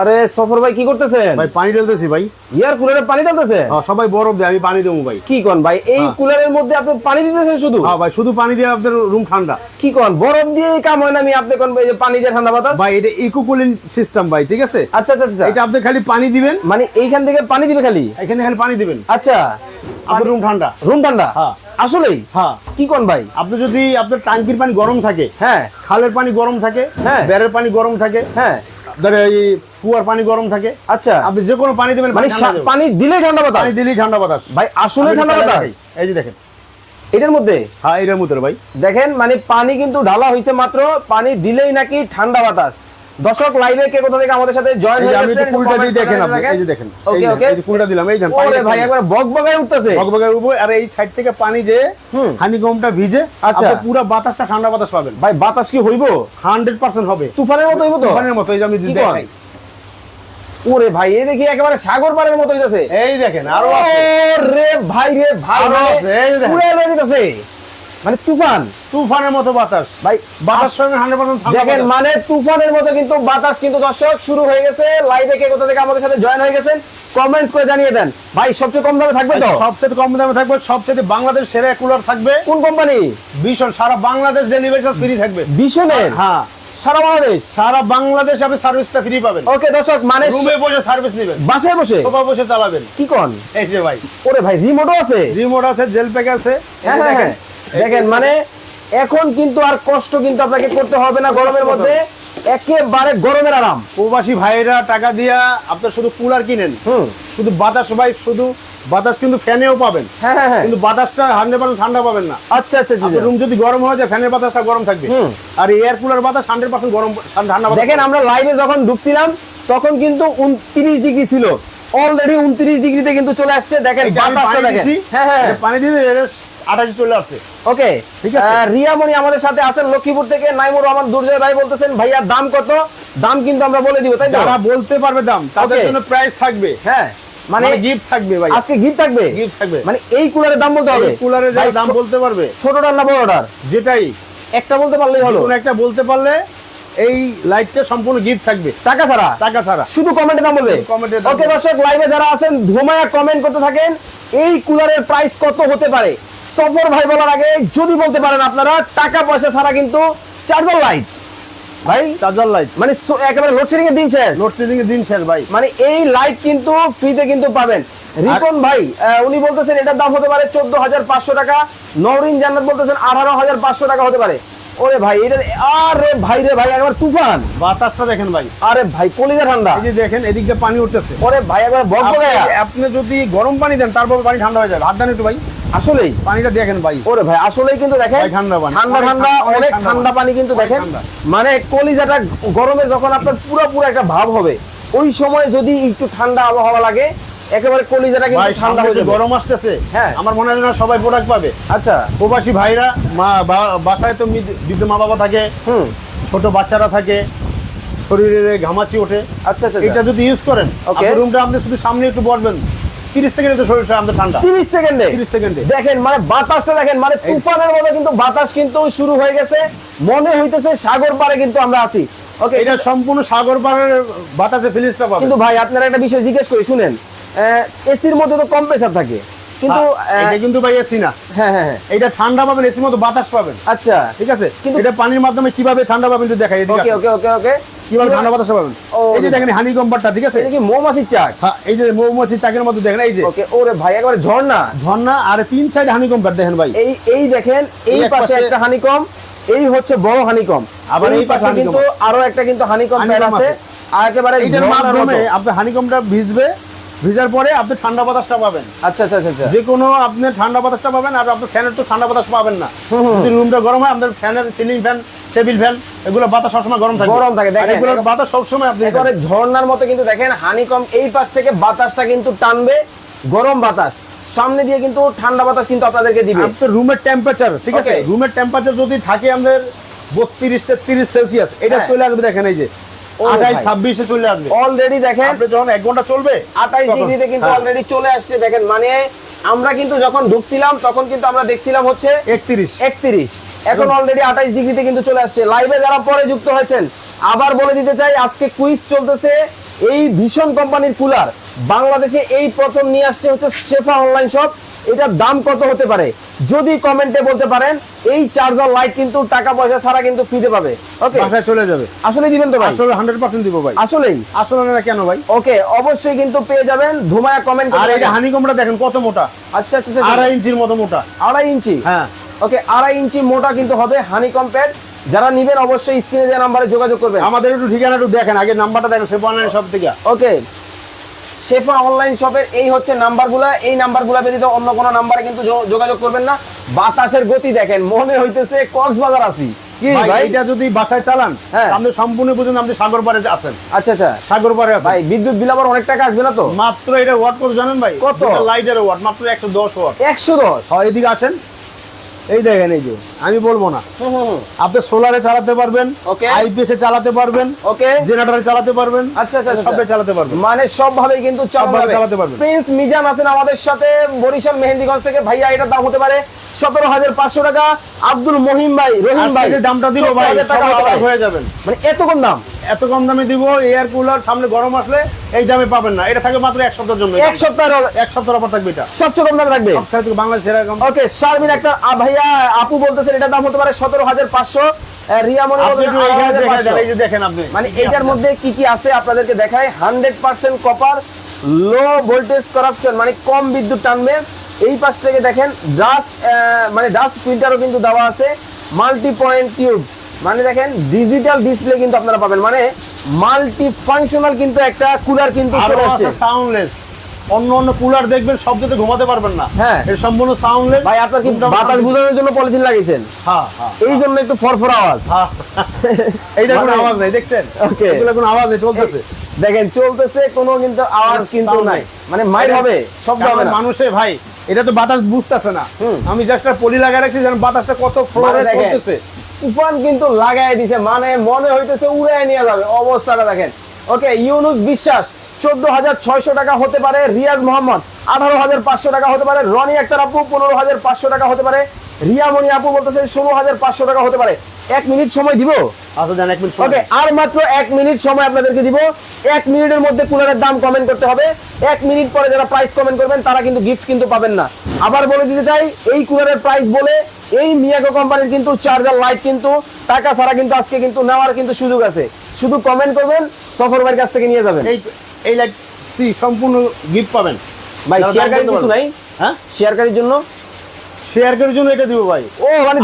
আরে সফর ভাই কি করতেছেন? ভাই পানি ঢেলতেছি ভাই। ইয়ার কুলারে পানি ঢালতেছে? হ্যাঁ, সবাই বরফ দেয় আমি পানি দেবো ভাই। কি কোন ভাই এই হ্যাঁ। কুলারের মধ্যে আপনি পানি দিতেছেন শুধু? হ্যাঁ ভাই শুধু পানি দিয়ে আপনাদের রুম ঠান্ডা। কি কোন বরফ দিয়ে কাম হয় না আমি আপনি কোন ভাই যে পানি দিয়ে ঠান্ডা বাতাস? ভাই এটা ইকো কুলিং সিস্টেম ভাই ঠিক আছে? আচ্ছা আচ্ছা আচ্ছা। এটা আপনি খালি পানি দিবেন। মানে এইখান থেকে পানি দিবে খালি? এখানে খালি পানি দিবেন। আচ্ছা। আপনার রুম ঠান্ডা। রুম ঠান্ডা? হ্যাঁ। আসলেই? হ্যাঁ। কি কোন ভাই? আপনি যদি আপনার টাঙ্কির পানি গরম থাকে হ্যাঁ। খালের পানি গরম থাকে হ্যাঁ। বেড়ের পানি গরম থাকে হ্যাঁ। ধরে এই কুয়ার পানি গরম থাকে। আচ্ছা। আপনি যে কোনো পানি দিবেন মানে পানি দিলেই ঠান্ডা বাতাস? পানি দিলেই ঠান্ডা বাতাস। ভাই আসলে ঠান্ডা বাতাস? এই যে দেখেন। এটার মধ্যে? হ্যাঁ এটার মধ্যে ভাই। দেখেন মানে পানি কিন্তু ঢালা হয়েছে মাত্র পানি দিলেই নাকি ঠান্ডা বাতাস। দর্শক লাইভে কে কোথা থেকে আমাদের সাথে জয়েন এই যে হয়ে আমি একটু কুলটা দিয়ে দেখেন আপনি এই যে দেখেন এই যে- এই যে কুলটা দিলাম এই দেখেন ওরে ভাই একবার বকবকায় উঠতেছে। ভগভগের উপর আর এই সাইড থেকে পানি যে হুম। হানিকমটা ভিজে আচ্ছা। আপনি পুরো বাতাসটা ঠান্ডা বাতাস পাবেন। ভাই বাতাস কি হইব? হান্ড্রেড পার্সেন্ট হবে। তুফানের মতো হইব তো? তুফানের মতো এই যে আমি কি দেখাই। ওরে ভাই এই দেখি একেবারে সাগর পাড়ের মতো হইতাছে। এই দেখেন আরও আছে। রে ভাই রে ভাই দেখেন। পুরা এলো দিতেছে মানে তুফান। তুফানের মতো বাতাস। ভাই বাতাস দেখেন মানে তুফানের মতো কিন্তু বাতাস কিন্তু দর্শক শুরু হয়ে গেছে। লাইভে কে কোথা থেকে আমাদের সাথে জয়েন হয়ে গেছেন কমেন্ট করে জানিয়ে দেন। ভাই সবচেয়ে কম দামে থাকবে তো? সবচেয়ে কম দামে থাকবে সবচেয়ে বাংলাদেশ সেরা কুলার থাকবে। কোন কোম্পানি ভীষণ সারা বাংলাদেশ ডেলিভারি ফ্রি থাকবে। বিশনের হ্যাঁ। সারা বাংলাদেশ? সারা বাংলাদেশ আপনি সার্ভিসটা ফ্রি পাবেন। ওকে দর্শক মানে রুমে বসে সার্ভিস নেবেন। বাসায় বসে? সোফা বসে চালাবেন। কি কোন? এই যে ভাই। ওরে ভাই রিমোটও আছে? রিমোট আছে জেল প্যাক আছে। হ্যাঁ হ্যাঁ, হ্যাঁ। দেখেন মানে এখন কিন্তু আর কষ্ট কিন্তু আপনাকে করতে হবে না গরমের মধ্যে। একেবারে গরমের আরাম। প্রবাসী ভাইরা টাকা দিয়া আপনার শুধু কুলার কিনেন। শুধু বাতাস ভাই শুধু বাতাস কিন্তু ফ্যানেও পাবেন। হ্যাঁ হ্যাঁ হ্যাঁ। কিন্তু বাতাসটা হান্ড্রেড পার্সেন্ট ঠান্ডা পাবেন না। আচ্ছা আচ্ছা রুম যদি গরম হয়ে যায় ফ্যানের বাতাসটা গরম থাকবে। আর এয়ার কুলার বাতাস হান্ড্রেড পার্সেন্ট গরম ঠান্ডা দেখেন আমরা লাইভে যখন ঢুকছিলাম তখন কিন্তু উনত্রিশ ডিগ্রি ছিল। অলরেডি উনত্রিশ ডিগ্রিতে কিন্তু চলে আসছে। দেখেন বাতাসটা হ্যাঁ হ্যাঁ। পানি দিলে আঠাশে চলে আসছে। ওকে ঠিক আছে। রিয়ামণি আমাদের সাথে আছেন লক্ষ্মীপুর থেকে। নাইমুর রহমান দুর্জয় ভাই বলতেছেন ভাইয়া দাম কত? দাম কিন্তু আমরা বলে দিব তাই যারা বলতে পারবে দাম তাদের জন্য প্রাইস থাকবে। হ্যাঁ মানে মানে গিফট থাকবে ভাই আজকে গিফট থাকবে? গিফট থাকবে। মানে এই কুলারের দাম বলতে হবে? কুলারে ভাই, দাম বলতে পারবে। ছোটটার না বড়টার? যেটাই। একটা বলতে পারলেই হলো। কোন একটা বলতে পারলে এই সম্পূর্ণ গিফট থাকবে। টাকা ছাড়া? টাকা ছাড়া। শুধু কমেন্টে দাম বলবে? শুধু comment ওকে দর্শক লাইভে যারা আছেন ধুমায়া কমেন্ট করতে থাকেন এই কুলারের প্রাইস কত হতে পারে? সফর ভাই বলার আগে যদি বলতে পারেন আপনারা টাকা পয়সা ছাড়া কিন্তু চার্জার লাইট ভাই চার্জার লাইট মানে একেবারে লোডশেডিং এর দিন শেষ। লোডশেডিং এর দিন শেষ ভাই। মানে এই লাইট কিন্তু ফ্রিতে কিন্তু পাবেন। রিপন ভাই উনি বলতেছেন এটার দাম হতে পারে চোদ্দ হাজার পাঁচশো টাকা। নরিন জান্নাত বলতেছেন আঠারো হাজার পাঁচশো টাকা হতে পারে। ওরে ভাই এটা আরে ভাই রে ভাই একবার তুফান। বাতাসটা দেখেন ভাই। আরে ভাই কলিজা ঠান্ডা। এই যে দেখেন এদিক দিয়ে পানি উঠতেছে। ওরে ভাই একবার আপনি- যদি গরম পানি দেন তারপর পানি ঠান্ডা হয়ে যাবে। হাত দেন একটু ভাই। আসলেই? পানিটা দেখেন ভাই। ওরে ভাই আসলেই কিন্তু দেখেন ঠান্ডা পানি। ঠান্ডা ঠান্ডা অনেক ঠান্ডা পানি কিন্তু দেখেন। মানে কলিজাটা গরমে যখন আপনার পুরো পুরো একটা ভাব হবে ওই সময় যদি একটু ঠান্ডা আবহাওয়া লাগে একেবারে কলিজাটা কিন্তু ঠান্ডা হয়ে যাবে। গরম আসতেছে হ্যাঁ। আমার মনে হয় না সবাই প্রোডাক্ট পাবে। আচ্ছা। প্রবাসী ভাইরা মা বাসায় তো বৃদ্ধ মা বাবা থাকে হুম। ছোট বাচ্চারা থাকে শরীরে ঘামাচি ওঠে। আচ্ছা আচ্ছা এটা যদি ইউজ করেন Okay. রুমটা আপনি শুধু সামনে একটু বসবেন তিরিশ সেকেন্ডে তো শরীরটা আমাদের ঠান্ডা। তিরিশ সেকেন্ডে? তিরিশ সেকেন্ডে। দেখেন মানে বাতাসটা দেখেন মানে তুফানের মতো কিন্তু বাতাস কিন্তু শুরু হয়ে গেছে। মনে হইতেছে সাগর পারে কিন্তু আমরা আছি। ওকে এটা সম্পূর্ণ সাগর পাড়ের বাতাসে ফিলিংসটা পাবেন। কিন্তু ভাই আপনারা একটা বিষয় জিজ্ঞেস করি শুনেন। এসির মধ্যে তো কম্প্রেসার থাকে। কিন্তু এটা কিন্তু ভাই এসি না। হ্যাঁ হ্যাঁ হ্যাঁ। এটা ঠান্ডা পাবেন এসির মতো বাতাস পাবেন। আচ্ছা ঠিক আছে? কিন্তু- এটা পানির মাধ্যমে কীভাবে ঠান্ডা পাবেন দেখাই ওকে ওকে ওকে ওকে কীভাবে ঠান্ডা বাতাস পাবেন? এই যে দেখেন হানি কম্পারটা ঠিক আছে? কি মৌমাছির চাক? হ্যাঁ এই যে মৌমাছি চাকের মধ্যে দেখেন এই যে। ওকে ওরে ভাই একবারে ঝর্ণা। ঝর্ণা আর তিন সাইড হানি কম্পার দেখেন ভাই। এই এই দেখেন এই পাশে একটা হানিকম এই হচ্ছে বড় হানিকম আবার এই পাশে কিন্তু আরও একটা কিন্তু হানিকম আছে। আর একেবারে এইটার মাধ্যমে মতো। আপনি হানিকমটা ভিজবে ভিজার পরে আপনি ঠান্ডা বাতাসটা পাবেন। আচ্ছা আচ্ছা আচ্ছা, আচ্ছা। যে কোনো আপনি ঠান্ডা বাতাসটা পাবেন আর আপনার ফ্যানের তো ঠান্ডা বাতাস পাবেন না। যদি রুমটা গরম হয় আপনার ফ্যানের সিলিং ফ্যান টেবিল ফ্যান এগুলো বাতাস সবসময় গরম থাকে। গরম থাকে, দেখেন। এগুলোর বাতাস সবসময় আপনি একেবারে ঝর্ণার মতো কিন্তু দেখেন হানিকম এই পাশ থেকে বাতাসটা কিন্তু টানবে গরম বাতাস। সামনে দিয়ে কিন্তু ঠান্ডা বাতাস কিন্তু আপনাদেরকে দিবে। আপনার রুমের টেম্পারেচার ঠিক আছে? রুমের টেম্পারেচার যদি থাকে আমাদের বত্রিশ তেত্রিশ সেলসিয়াস এটা হ্যাঁ। চলে আসবে দেখেন এই যে। চলে আসবে। অলরেডি দেখেন আপনি যখন এক ঘণ্টা চলবে আঠাইশ তখন- ডিগ্রিতে কিন্তু হ্যাঁ, অলরেডি চলে আসছে দেখেন মানে আমরা কিন্তু যখন ঢুকছিলাম তখন কিন্তু আমরা দেখছিলাম হচ্ছে একত্রিশ। একত্রিশ। এখন অলরেডি আঠাইশ ডিগ্রিতে কিন্তু চলে আসছে। লাইভে যারা পরে যুক্ত হয়েছেন আবার বলে দিতে চাই আজকে কুইজ চলতেছে এই ভীষণ কোম্পানির কুলার বাংলাদেশে এই প্রথম নিয়ে আসছে হচ্ছে শেফা অনলাইন শপ এটার দাম কত হতে পারে? যদি কমেন্টে বলতে পারেন এই চার্জার লাইট কিন্তু টাকা পয়সা ছাড়া কিন্তু ফ্রিতে পাবে। ওকে বাসায় চলে যাবে। আসলে দিবেন তো ভাই? আসলে হান্ড্রেড পার্সেন্ট দিব ভাই। আসলেই? আসলে না কেন ভাই? ওকে অবশ্যই কিন্তু পেয়ে যাবেন। ধুমায়া কমেন্ট আর এটা হানিকমটা দেখেন কত মোটা। আচ্ছা আচ্ছা আচ্ছা। আড়াই ইঞ্চির মতো মোটা। আড়াই ইঞ্চি? হ্যাঁ। ওকে আড়াই ইঞ্চি মোটা কিন্তু হবে হানি কম্প্যাক্ট যারা নিবেন অবশ্যই স্ক্রিনে যে নাম্বারে যোগাযোগ করবেন। আমাদের একটু ঠিকানা একটু দেখেন। আগে নাম্বারটা দেখেন সে অনলাইন সব থেকে। ওকে শেফা অনলাইন শপের এই হচ্ছে নাম্বারগুলা। এই নাম্বারগুলা ব্যতীত অন্য কোনো নাম্বারে কিন্তু যোগাযোগ করবেন না। বাতাসের গতি দেখেন মনে হইতেছে কক্সবাজার আছি। কি ভাই ভাই? এটা যদি বাসায় চালান হ্যাঁ। আপনি সম্পূর্ণ বুঝুন আপনি সাগর পারে আছেন। আচ্ছা আচ্ছা। সাগর পারে ভাই বিদ্যুৎ বিল আবার অনেক টাকা আসবে না তো? মাত্র এটা ওয়াট কত জানেন ভাই? কত? লাইটের ওয়াট মাত্র একশো দশ ওয়াট একশো দশ? এদিকে আসেন। এই দেখেন এই যে। আমি বলব না। আপনি সোলারে চালাতে পারবেন. আইপিএস এ চালাতে পারবেন ওকে জেনারেটরে চালাতে পারবেন আচ্ছা আচ্ছা সবে চালাতে পারবেন। মানে সব ভাবেই কিন্তু চালাতে পারবেন। প্রিন্স মিজান আছেন আমাদের সাথে বরিশাল মেহেন্দিগঞ্জ থেকে। ভাইয়া এটার দাম হতে পারে সতেরো হাজার পাঁচশো টাকা আব্দুল মহিম ভাই রহিম ভাই। দামটা দিব ভাই 14,000 টাকা সবাই হতে অবাক পারে। হয়ে যাবেন মানে এত কম দাম? এত কম দামে দিব এয়ার কুলার সামনে গরম আসলে এই দামে পাবেন না। এটা থাকবে মাত্র এক সপ্তাহের জন্য এক এক সপ্তাহের অফার থাকবে এটা। সবচেয়ে কম দামে রাখবে সবচেয়ে থেকে বাংলাদেশের এরকম। ওকে শারমিন একটা ভাইয়া আপু বলতেছেন এটার দাম হতে পারে সতেরো হাজার পাঁচশো। রিয়া মনে এই যে দেখেন আপনি। মানে এটার মধ্যে কি কি আছে আপনাদেরকে দেখায় hundred percent copper low voltage corruption মানে কম বিদ্যুৎ টানবে। এই পাশ থেকে দেখেন ডাস্ট মানে ডাস্ট ফিল্টারও কিন্তু দেওয়া আছে মাল্টি পয়েন্ট টিউব মানে দেখেন ডিজিটাল ডিসপ্লে কিন্তু আপনারা পাবেন। মানে মাল্টি ফাংশনাল কিন্তু একটা কুলার কিন্তু চলে আসছে। সাউন্ডলেস অন্য অন্য কুলার দেখবেন শব্দতে ঘুমাতে পারবেন না। হ্যাঁ। এটা সম্পূর্ণ সাউন্ডলেস ভাই আপনার কি বাতাস বোঝানোর জন্য পলিথিন লাগিয়েছেন? হ্যাঁ হ্যাঁ এই জন্য একটু ফরফর আওয়াজ। হ্যাঁ। এইটা কোনো মানে- আওয়াজ নাই দেখছেন? ওকে এগুলো কোনো আওয়াজ নেই চলতেছে। দেখেন চলতেছে কোনো কিন্তু আওয়াজ কোনো কিন্তু নাই। নাই। মানে মাইর হবে শব্দ হবে মানুষে ভাই এটা তো বাতাস বুঝতেছে না। আমি জাস্ট পলি লাগাই রাখছি যেন বাতাসটা কত ফ্লোরে মানে চলতেছে। তুফান কিন্তু লাগাই দিছে মানে মনে হইতেছে উড়াই নিয়ে যাবে অবস্থাটা দেখেন। ওকে ইউনুস বিশ্বাস চোদ্দ হাজার ছয়শো টাকা হতে পারে রিয়াজ মোহাম্মদ আঠারো হাজার পাঁচশো টাকা হতে পারে রনি আক্তার আপু পনেরো হাজার পাঁচশো টাকা হতে পারে রিয়ামণি আপু বলতেছে ষোলো হাজার পাঁচশো টাকা হতে পারে। এক মিনিট সময় দিব? আচ্ছা ওকে আর মাত্র এক মিনিট সময় আপনাদেরকে দিব। এক মিনিটের মধ্যে কুলারের দাম কমেন্ট করতে হবে। এক মিনিট পরে যারা প্রাইস কমেন্ট করবেন তারা কিন্তু গিফট কিন্তু পাবেন না। আবার বলে দিতে চাই এই কুলারের প্রাইস বলে এই মিয়াকো কোম্পানির কিন্তু চার্জার লাইট কিন্তু টাকা ছাড়া কিন্তু আজকে কিন্তু নেওয়ার কিন্তু সুযোগ আছে। শুধু কমেন্ট করবেন সফর ভাইয়ের কাছ থেকে নিয়ে যাবেন। এই এই লাইট সম্পূর্ণ গিফট পাবেন। ভাই যারা শেয়ারকারী কিছু নাই? হ্যাঁ? শেয়ারকারীর জন্য জন্য এটা দিব ভাই। ও মানে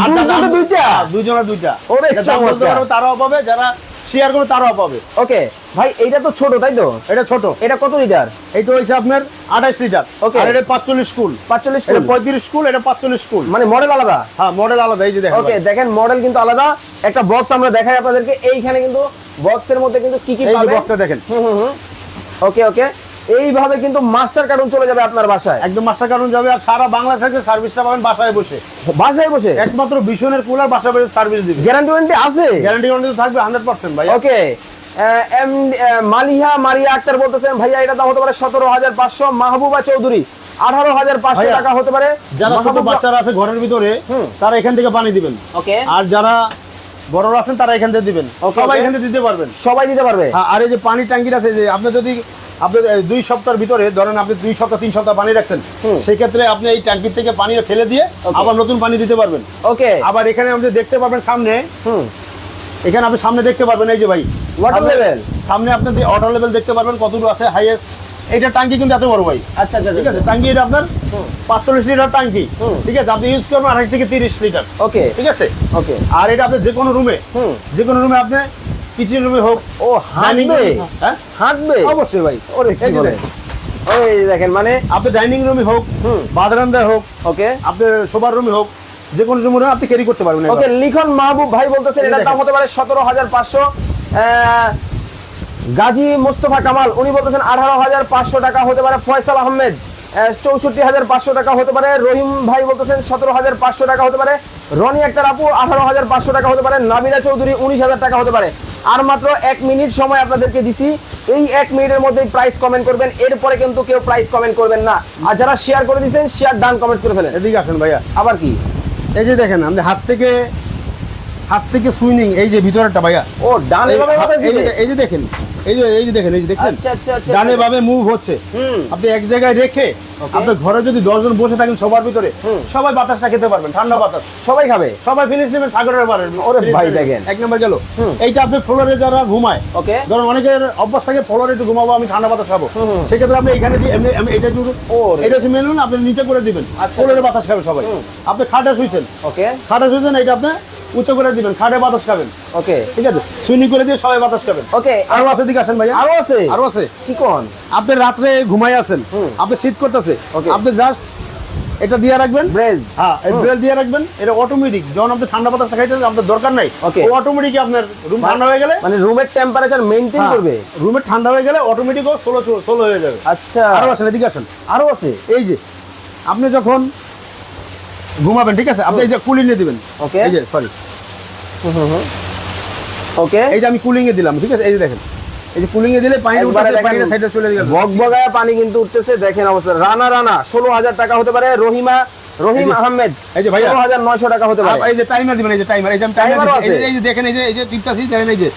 দুইটা? হ্যাঁ, দুইটা। ওরে এটা চমৎকার। তারাও পাবে যারা শেয়ার তারাও পাবে। ওকে ভাই তো ছোট তাই তো? এটা ছোট। এটা কত লিটার? এটা হচ্ছে আপনার আঠাইশ লিটার। Okay. আর এটা পাঁচচল্লিশ স্কুল পাঁচচল্লিশ এটা পঁয়ত্রিশ স্কুল এটা পাঁচচল্লিশ স্কুল মানে মডেল আলাদা? হ্যাঁ মডেল আলাদা এই যে দেখেন ওকে দেখেন মডেল কিন্তু আলাদা। একটা বক্স আমরা দেখাই আপনাদেরকে এইখানে কিন্তু বক্সের মধ্যে কিন্তু কি কি এই যে পাবেন? বক্সটা দেখেন। ওকে ওকে। এইভাবে কিন্তু মাস্টার কার্টুন চলে যাবে আপনার বাসায়। একদম মাস্টার কার্টুন যাবে আর সারা বাংলা থেকে সার্ভিসটা পাবেন বাসায় বসে। বাসায় বসে? একমাত্র ভীষণের কুলার বাসায় বসে সার্ভিস দিবে। গ্যারান্টি ওয়ারেন্টি আছে? গ্যারান্টি ওয়ারেন্টি থাকবে হান্ড্রেড পার্সেন্ট ভাই ওকে এম মালিহা মারিয়া আক্তার বলতেছেন ভাইয়া এটা দাম হতে পারে সতেরো হাজার পাঁচশো মাহবুবা চৌধুরী। আঠারো হাজার পাঁচশো টাকা হতে পারে যারা ছোট বাচ্চারা আছে ঘরের ভিতরে। তারা এখান থেকে পানি দিবেন। ওকে আর যারা বড়রা আছেন তারা এখান থেকে দিবেন। সবাই এখান থেকে দিতে পারবেন। সবাই দিতে পারবে? হ্যাঁ, আর এই যে পানির ট্যাঙ্কিটা আছে যে আপনি যদি আপনি দুই সপ্তাহের ভিতরে ধরেন আপনি দুই সপ্তাহ তিন সপ্তাহ পানি রাখছেন। সেক্ষেত্রে আপনি এই ট্যাঙ্কির থেকে পানি ফেলে দিয়ে আবার নতুন পানি দিতে পারবেন। ওকে আবার এখানে আপনি দেখতে পারবেন সামনে হুম। এখানে আপনি সামনে দেখতে পারবেন এই যে ভাই সামনে- level? সামনে আপনি ওয়াটার লেভেল দেখতে পারবেন কতটুকু আছে হাইয়েস্ট এইটা ট্যাঙ্কি কিন্তু এত বড় ভাই। আচ্ছা আচ্ছা ঠিক আছে ট্যাঙ্কি এটা আপনার পাঁচচল্লিশ লিটার ট্যাঙ্কি। ঠিক আছে আপনি ইউজ করবেন আড়াই থেকে তিরিশ লিটার ওকে ঠিক আছে? ওকে আর এটা আপনি যে কোনো রুমে যে কোনো রুমে আপনি কিচেন রুমে হোক ও হাঁটবে হ্যাঁ? হাঁটবে অবশ্যই ভাই। ওরে কি বলে? ওই দেখেন মানে আপনি ডাইনিং রুমে হোক। বাদরান্দায় হোক ওকে। আপনি শোবার রুমে হোক যে কোনো রুমে আপনি ক্যারি করতে পারবেন। ওকে লিখন মাহবুব ভাই বলতেছেন এটার দাম হতে পারে সতেরো হাজার পাঁচশো। গাজী মোস্তফা কামাল উনি বলতেছেন আঠারো হাজার পাঁচশো টাকা হতে পারে ফয়সাল আহমেদ। চৌষট্টি হাজার পাঁচশো টাকা হতে পারে। রহিম ভাই বলতেছেন সতেরো হাজার পাঁচশো টাকা হতে পারে। রনি আক্তার আপু আঠারো হাজার পাঁচশো টাকা হতে পারে। নাবিলা চৌধুরী উনিশ হাজার টাকা হতে পারে। আর মাত্র এক মিনিট সময় আপনাদেরকে দিছি। এই এক মিনিটের মধ্যেই প্রাইস কমেন্ট করবেন। এরপরে কিন্তু কেউ প্রাইস কমেন্ট করবেন না। আর যারা শেয়ার করে দিচ্ছেন শেয়ার ডান কমেন্ট করে ফেলেন। এদিকে আসেন ভাইয়া। আবার কি? এই যে দেখেন আমাদের হাত থেকে হাত থেকে সুইনিং এই যে ভিতরেরটা ভাইয়া। ও ডানে বামে এই যে এই যে দেখেন এই যে এই যে দেখেন এই যে দেখছেন ডানে ভাবে মুভ হচ্ছে। আপনি এক জায়গায় রেখে. আপনার ঘরে যদি দশজন বসে থাকেন সবার ভিতরে সবাই বাতাসটা খেতে পারবেন ঠান্ডা বাতাস। সবাই খাবে। সবাই ফিনিশ নেবেন সাগরের পারে ওরে ভাই দেখেন। এক নম্বর গেল। এইটা আপনি ফ্লোরে যারা ঘুমায় ওকে ধরুন অনেকের অভ্যাস থাকে ফ্লোরে একটু ঘুমাবো আমি ঠান্ডা বাতাস খাব। সেক্ষেত্রে আপনি এখানে দিয়ে এমনি আমি এটা একটু। এটা হচ্ছে মেনুন আপনি নিচে করে দিবেন। আচ্ছা। ফ্লোরে বাতাস খাবে সবাই। আপনি খাটে শুয়েছেন ওকে খাটে শুয়েছেন এটা আপনি উঁচু করে দিবেন খাটে বাতাস খাবেন। ওকে। ঠিক আছে? সুইনি করে দিয়ে সবাই বাতাস খাবেন। ওকে আরও আছে দিকে আসেন ভাইয়া। আরও আছে? আরও আছে। কি কোন? আপনি রাত্রে ঘুমাই আছেন। আপনি শীত করতেছে। আপনি জাস্ট এটা দিয়ে রাখবেন। ব্রেজ হ্যাঁ এই ব্রেল দিয়ে রাখবেন। এটা অটোমেটিক যখন আপনি ঠান্ডা বাতাসটা খাইতে আপনার দরকার নাই. ও অটোমেটিক আপনার রুম ঠান্ডা হয়ে গেলে মানে রুমের টেম্পারেচার মেইনটেইন করবে? রুমে ঠান্ডা হয়ে গেলে অটোমেটিক ও সোলো সোলো হয়ে যাবে। আচ্ছা। আরও আসেন এদিকে আসেন। আরও আছে? এই যে আপনি যখন ঘুমাবেন ঠিক আছে আপনি এই যে কুলিং এ দিবেন Okay. এই যে সরি ওকে এই যে আমি কুলিং এ দিলাম ঠিক আছে এই যে দেখেন এই যে কুলিং এ দিলে পানি একবারে উঠে পানিটা সাইডে চলে গেল বগবগায় পানি কিন্তু উঠতেছে দেখেন অবস্থা রানা রানা ষোলো হাজার টাকা হতে পারে রহিমা রহিম আহমেদ এই যে হাজার নয়শো টাকা হতে পারে এই যে টাইমার দিবেন এই যে টাইমার এই যে টাইমার ও এই যে আছে? এই যে দেখেন এই যে এই যে টিপটাছি দেখেন এই যে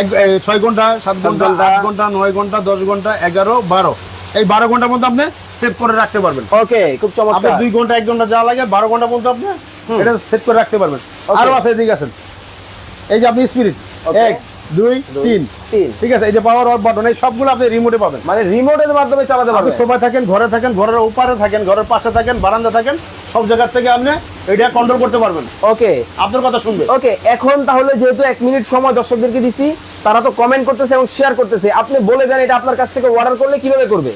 এক ছয় ঘণ্টা সাত ঘণ্টা ঘণ্টা। আট ঘণ্টা নয় ঘণ্টা দশ ঘণ্টা এগারো বারো এই বারো ঘণ্টার মধ্যে আপনি সেভ করে রাখতে পারবেন। ওকে খুব চমৎকার। আপনি চমৎকার দুই ঘণ্টা এক ঘণ্টা যা লাগে বারো ঘণ্টা পর্যন্ত আপনি এটা সেট করে রাখতে পারবেন. আরও আছে এদিকে আসেন। এই যে আপনি স্পিরিট. এক দুই তিন। ঠিক আছে এই যে পাওয়ার অফ বাটন এই সবগুলো আপনি রিমোটে পাবেন। মানে রিমোটের মাধ্যমে চালাতে আপনি পারবে সোফায় থাকেন ঘরে থাকেন ঘরের ওপারে থাকেন ঘরের পাশে থাকেন বারান্দা থাকেন সব জায়গার থেকে আপনি এটা কন্ট্রোল করতে পারবেন। ওকে। আপনার কথা শুনবে। ওকে এখন তাহলে যেহেতু এক মিনিট সময় দর্শকদেরকে দিচ্ছি তারা তো কমেন্ট করতেছে এবং শেয়ার করতেছে। আপনি বলে দেন এটা আপনার কাছ থেকে অর্ডার করলে কীভাবে করবে?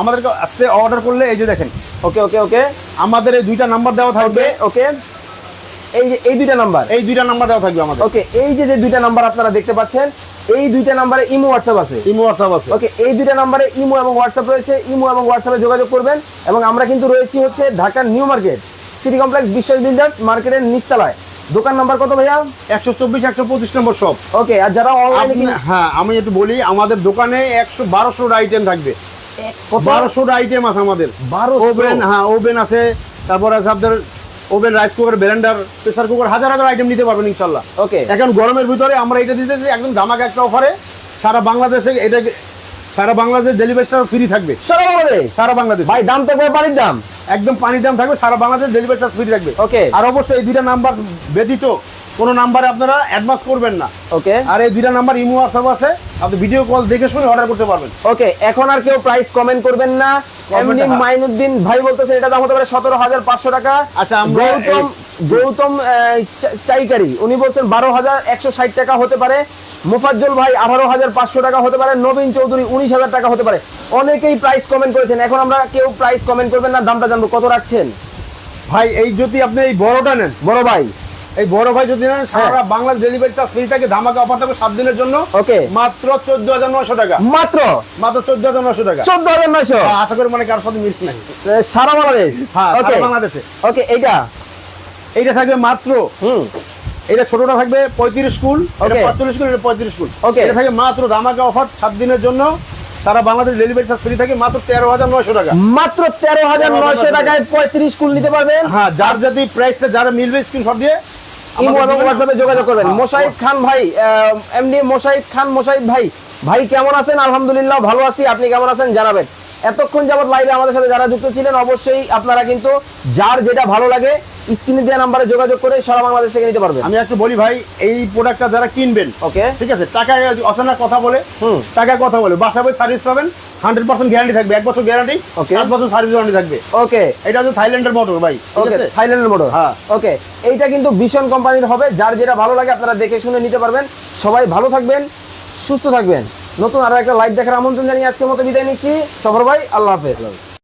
আমাদেরকে আজকে অর্ডার করলে এই যে দেখেন। ওকে ওকে ওকে আমাদের এই দুইটা নাম্বার দেওয়া থাকবে। ওকে এই যে এই দুইটা নাম্বার এই দুইটা নাম্বার দেওয়া থাকবে আমাদের। ওকে এই যে যে দুইটা নাম্বার আপনারা দেখতে পাচ্ছেন এই দুইটা নাম্বারে ইমো হোয়াটসঅ্যাপ আছে। ইমো হোয়াটসঅ্যাপ আছে। ওকে এই দুইটা নাম্বারে ইমো এবং হোয়াটসঅ্যাপ রয়েছে। ইমো এবং হোয়াটসঅ্যাপে যোগাযোগ করবেন এবং আমরা কিন্তু রয়েছি হচ্ছে ঢাকার New Market City Complex Biswas Builders মার্কেটের নিচতলায়। দোকান নাম্বার কত ভাইয়া? একশো চব্বিশ একশো পঁচিশ নম্বর সব ওকে আর যারা অনলাইনে হ্যাঁ আমি একটু বলি আমাদের দোকানে একশো বারোশোর আইটেম থাকবে। বারোশোর আইটেম আছে আমাদের। 1200? ওভেন হ্যাঁ ওভেন আছে। তারপর আছে আপনার oven rice cooker blender pressure cooker হাজার হাজার আইটেম নিতে পারবেন ইনশাল্লাহ। ওকে এখন গরমের ভিতরে আমরা এটা দিতেছি একদম ধামাকা একটা অফারে সারা বাংলাদেশে এটা সারা বাংলাদেশ ডেলিভারিটা ফ্রি থাকবে। সারা বাংলাদেশ? সারা বাংলাদেশ। ভাই দাম বাড়ির দাম। একদম পানির দাম থাকবে সারা বাংলাদেশ ডেলিভারি চার্জ ফ্রি থাকবে। ওকে আর অবশ্যই এই দুইটা নাম্বার ব্যতীত কোনো নাম্বারে আপনারা অ্যাডভান্স করবেন না। ওকে আর এই দুইটা নাম্বার ইমো হোয়াটসঅ্যাপ আছে। আপনি ভিডিও কল দেখে শুনে অর্ডার করতে পারবেন। ওকে এখন আর কেউ প্রাইস কমেন্ট করবেন না। এমনি। মাইনুদ্দিন ভাই বলতেছে এটা দাম হতে পারে সতেরো হাজার পাঁচশো টাকা। আচ্ছা, আমরা গৌতম গৌতম চাইকারি উনি বলছেন বারো হাজার একশো ষাট টাকা হতে পারে। মুফাজ্জল ভাই আঠারো হাজার পাঁচশো টাকা হতে পারে। নবীন চৌধুরী উনিশ হাজার টাকা হতে পারে। অনেকেই প্রাইস কমেন্ট করেছেন। এখন আমরা কেউ প্রাইস কমেন্ট করবেন না। দামটা জানব। কত রাখছেন? ভাই এই যদি আপনি এই বড়টা নেন। বড় ভাই। এই বড় ভাই যদি নেন সারা হ্যাঁ। বাংলাদেশ ডেলিভারি চার্জ ফ্রি থাকে ধামাকা অফার থাকবে সাত দিনের জন্য। ওকে। মাত্র চোদ্দ হাজার নশো টাকা। মাত্র? মাত্র চোদ্দ হাজার নশো টাকা। চোদ্দ হাজার নয়শো? হ্যাঁ, আশা করি মানে কারোর সাথে মিস নাই সারা বাংলাদেশ? হ্যাঁ বাংলাদেশে। ওকে এইটা? এইটা থাকবে মাত্র হুম। এটা ছোটটা থাকবে পঁয়ত্রিশ স্কুল এটা. পঁয়তাল্লিশ স্কুল এটা পঁয়ত্রিশ স্কুল ওকে। এটা থাকবে মাত্র ধামাকা অফার সাত দিনের জন্য। সারা বাংলাদেশ ডেলিভারি চার্জ ফ্রি থাকে মাত্র তেরো হাজার নয়শো টাকা। মাত্র তেরো হাজার নয়শো টাকায় পঁয়ত্রিশ কুল নিতে পারবেন। হ্যাঁ যার যদি প্রাইসটা যারা মিলবে স্ক্রিনশট দিয়ে ইমো আমাদের এবং হোয়াটসঅ্যাপে যোগাযোগ করবেন। হ্যাঁ। খান ভাই এমডি খান ভাই। ভাই কেমন আছেন? আলহামদুলিল্লাহ ভালো আছি। আপনি কেমন আছেন? জানাবেন। এতক্ষণ যাবত লাইভে আমাদের সাথে যারা যুক্ত ছিলেন অবশ্যই আপনারা কিন্তু যার যেটা ভালো লাগে স্ক্রিনে দেওয়া নাম্বারে যোগাযোগ করে সারা বাংলাদেশ থেকে নিতে পারবেন। আমি একটু বলি ভাই এই প্রোডাক্টটা যারা কিনবেন ওকে ঠিক আছে টাকায় অচেনা কথা বলে হুম। টাকায় কথা বলে বাসা বই সার্ভিস পাবেন হান্ড্রেড পার্সেন্ট গ্যারান্টি থাকবে এক বছর গ্যারান্টি Okay. সাত বছর সার্ভিস ওয়ারেন্টি থাকবে। ওকে এটা হচ্ছে থাইল্যান্ডের মোটর ভাই ঠিক ওকে আছে? থাইল্যান্ডের মোটর হ্যাঁ। ওকে এইটা কিন্তু ভীষণ কোম্পানির হবে যার যেটা ভালো লাগে আপনারা দেখে শুনে নিতে পারবেন। সবাই ভালো থাকবেন সুস্থ থাকবেন। নতুন আরও একটা লাইভ দেখার আমন্ত্রণ জানিয়ে আজকের মতো বিদায় নিচ্ছি। সফর ভাই, আল্লাহ হাফেজ।